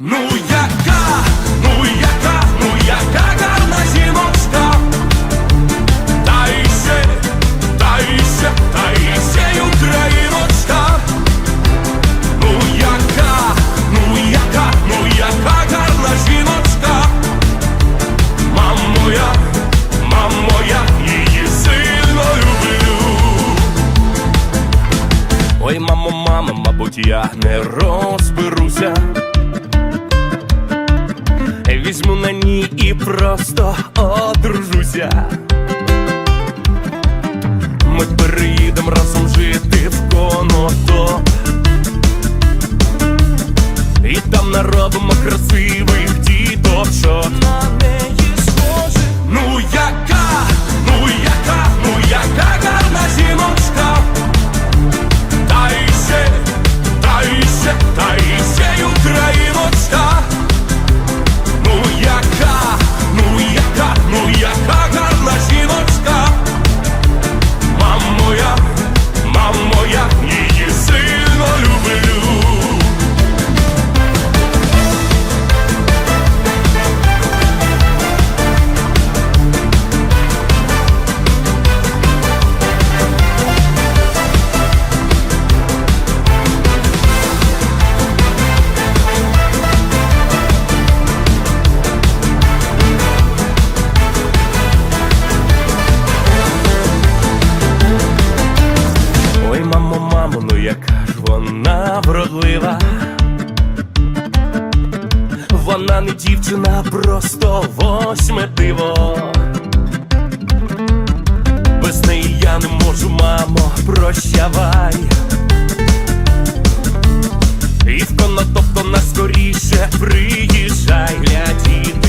Ну яка, ну яка, ну яка гарна жіночка, та іще, та іще, та іще україночка. Ну яка, ну яка, ну яка гарна жіночка, мам моя, мам моя, її сильно люблю. Ой, мамо, мамо, мабуть, я не розберуся. Візьму на ній і просто одружуся. Ми переїдемо разом жити в коното. І там наробимо красивих діточок. яка ж вона вродлива, вона не дівчина, просто восьме диво. Без неї я не можу, мамо, прощавай. І в коно, тобто наскоріше приїжджай, глядіти.